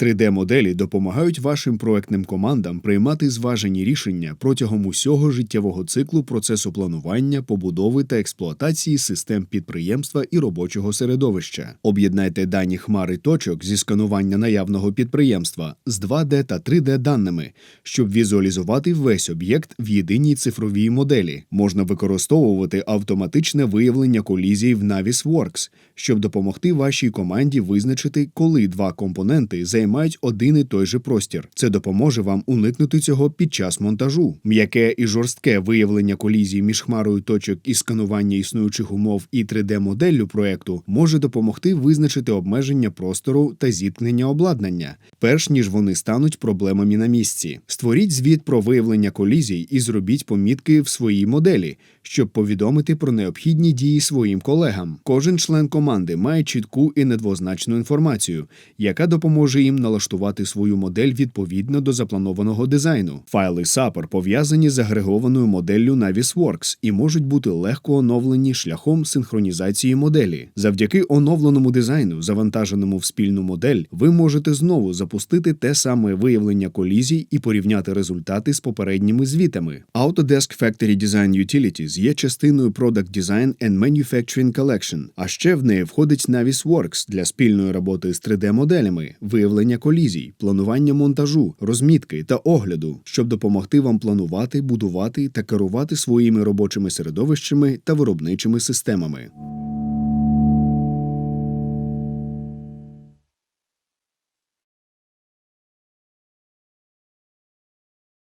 3D-моделі допомагають вашим проектним командам приймати зважені рішення протягом усього життєвого циклу процесу планування, побудови та експлуатації систем підприємства і робочого середовища. Об'єднайте дані хмари точок зі сканування наявного підприємства з 2D та 3D даними, щоб візуалізувати весь об'єкт в єдиній цифровій моделі. Можна використовувати автоматичне виявлення колізій в Navisworks, щоб допомогти вашій команді визначити, коли два компоненти займають один і той же простір. Це допоможе вам уникнути цього під час монтажу. М'яке і жорстке виявлення колізій між хмарою точок і сканування існуючих умов і 3D-моделлю проекту може допомогти визначити обмеження простору та зіткнення обладнання, перш ніж вони стануть проблемами на місці. Створіть звіт про виявлення колізій і зробіть помітки в своїй моделі, щоб повідомити про необхідні дії своїм колегам. Кожен член команди має чітку і недвозначну інформацію, яка допоможе їм налаштувати свою модель відповідно до запланованого дизайну. Файли SAPR пов'язані з агрегованою моделлю Navisworks і можуть бути легко оновлені шляхом синхронізації моделі. Завдяки оновленому дизайну, завантаженому в спільну модель, ви можете знову запустити те саме виявлення колізій і порівняти результати з попередніми звітами. Autodesk Factory Design Utilities є частиною Product Design and Manufacturing Collection, а ще в неї входить Navisworks для спільної роботи з 3D-моделями, виявлення колізій, планування монтажу, розмітки та огляду, щоб допомогти вам планувати, будувати та керувати своїми робочими середовищами та виробничими системами.